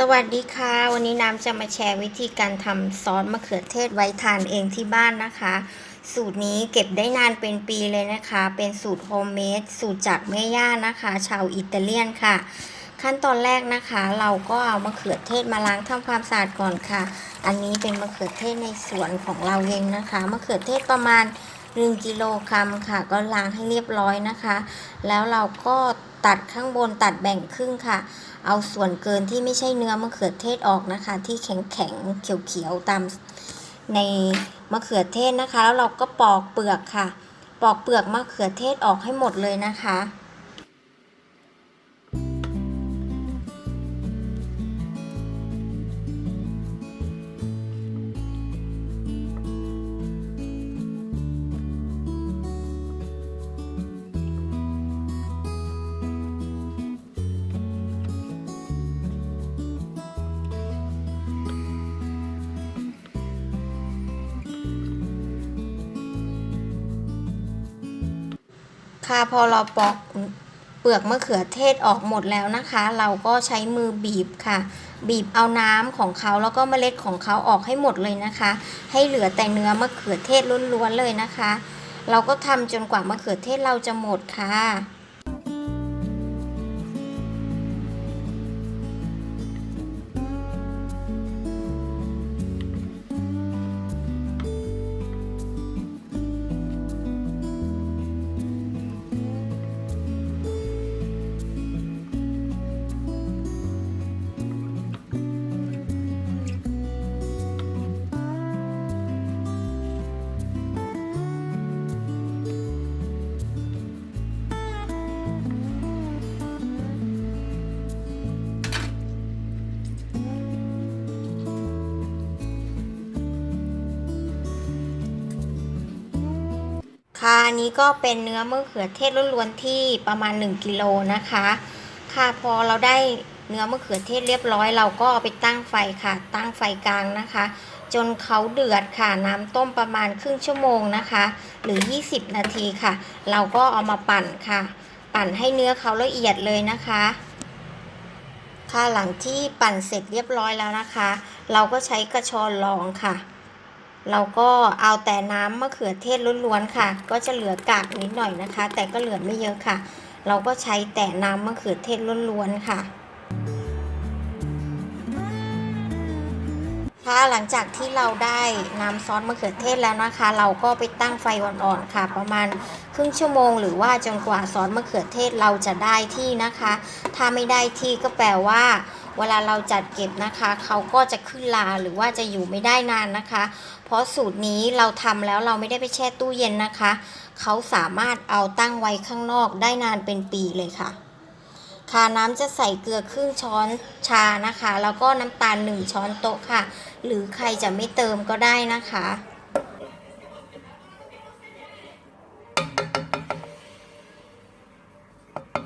สวัสดีค่ะ วันนี้น้ำจะมาแชร์วิธีการทำซอสมะเขือเทศไว้ทานเองที่บ้านนะคะ สูตรนี้เก็บได้นานเป็นปีเลยนะคะ เป็นสูตรโฮมเมดสูตรจากแม่ย่านะคะ ชาวอิตาเลียนค่ะ ขั้นตอนแรกนะคะ เราก็เอามะเขือเทศมาล้างทำความสะอาดก่อนค่ะ อันนี้เป็นมะเขือเทศในสวนของเราเองนะคะมะเขือเทศประมาณ 1กิโลกรัมค่ะ ก็ล้างให้เรียบร้อยนะคะ แล้วเราก็ตัดข้างบนตัดแบ่งครึ่งค่ะ เอาส่วนเกินที่ไม่ใช่เนื้อมะเขือเทศออกนะคะ ที่แข็งแข็งเขียวๆตามในมะเขือเทศนะคะ แล้วเราก็ปอกเปลือกค่ะ ปอกเปลือกมะเขือเทศออกให้หมดเลยนะคะ ค่ะพอเราปอกเปลือกมะเขือเทศออกหมดแล้วนะคะ เราก็ใช้มือบีบค่ะ บีบเอาน้ำของเขาแล้วก็เมล็ดของเขาออกให้หมดเลยนะคะ ให้เหลือแต่เนื้อมะเขือเทศล้วนๆเลยนะคะ เราก็ทำจนกว่ามะเขือเทศเราจะหมดค่ะ ค่ะอันนี้ก็เป็นเนื้อมะเขือเทศล้วนๆที่ประมาณ 1กิโลนะคะ ค่ะพอเราได้เนื้อมะเขือเทศเรียบร้อย เราก็เอาไปตั้งไฟค่ะ ตั้งไฟกลางนะคะ จนเขาเดือดค่ะน้ำต้มประมาณครึ่งชั่วโมงนะคะ หรือ 20 นาทีค่ะ เราก็เอามาปั่นค่ะ ปั่นให้เนื้อเขาละเอียดเลยนะคะ ค่ะหลังที่ปั่นเสร็จเรียบร้อยแล้วนะคะ เราก็ใช้กระชอนรองค่ะ เราก็เอาแต่น้ำมะเขือเทศล้วนๆค่ะ ก็จะเหลือกากนิดหน่อยนะคะ แต่ก็เหลือไม่เยอะค่ะ เราก็ใช้แต่น้ำมะเขือเทศล้วนๆค่ะค่ะหลังจากที่เราได้น้ำซอสมะเขือเทศแล้วนะคะ เราก็ไปตั้งไฟอ่อนๆค่ะ ประมาณครึ่งชั่วโมง หรือว่าจนกว่าซอสมะเขือเทศเราจะได้ที่นะคะ ถ้าไม่ได้ที่ก็แปลว่า เวลาเราจัดเก็บนะคะเขาก็จะขึ้นลาหรือว่าจะอยู่ไม่ได้นานนะคะ เพราะสูตรนี้เราทำแล้วเราไม่ได้ไปแช่ตู้เย็นนะคะ เขาสามารถเอาตั้งไว้ข้างนอกได้นานเป็นปีเลยค่ะ ค่ะน้ำจะใส่เกลือครึ่งช้อนชานะคะ แล้วก็น้ำตาล1ช้อนโต๊ะค่ะ หรือใครจะไม่เติมก็ได้นะคะ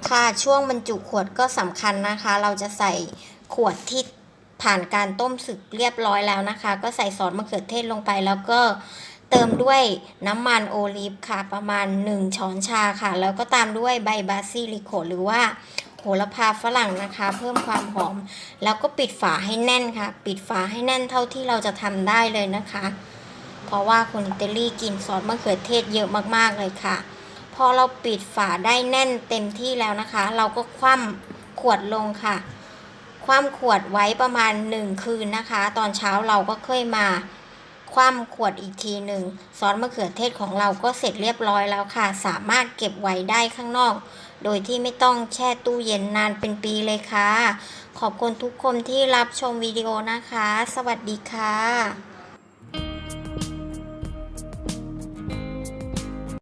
ค่ะช่วงบรรจุขวดก็สำคัญนะคะ เราจะใส่ ขวดที่ผ่านการต้มสึกเรียบร้อยแล้วนะคะ ก็ใส่ซอสมะเขือเทศลงไปแล้วก็เติมด้วยน้ำมันโอลิฟค่ะประมาณ 1 ช้อนชาค่ะ แล้วก็ตามด้วยใบบาซิลิโคหรือว่าโหระพาฝรั่งนะคะ เพิ่มความหอม แล้วก็ปิดฝาให้แน่นค่ะ ปิดฝาให้แน่นเท่าที่เราจะทำได้เลยนะคะ เพราะว่าคนอิตาลีกินซอสมะเขือเทศเยอะมากๆเลยค่ะ พอเราปิดฝาได้แน่นเต็มที่แล้วนะคะ เราก็คว่ำขวดลงค่ะ คว่ำขวดไว้ประมาณ 1 คืนนะคะ ตอนเช้าเราก็ค่อยมาคว่ำขวดอีกทีหนึ่งซอสมะเขือเทศของเราก็เสร็จเรียบร้อยแล้วค่ะ สามารถเก็บไว้ได้ข้างนอก โดยที่ไม่ต้องแช่ตู้เย็นนานเป็นปีเลยค่ะ ขอบคุณทุกคนที่รับชมวิดีโอนะคะ สวัสดีค่ะ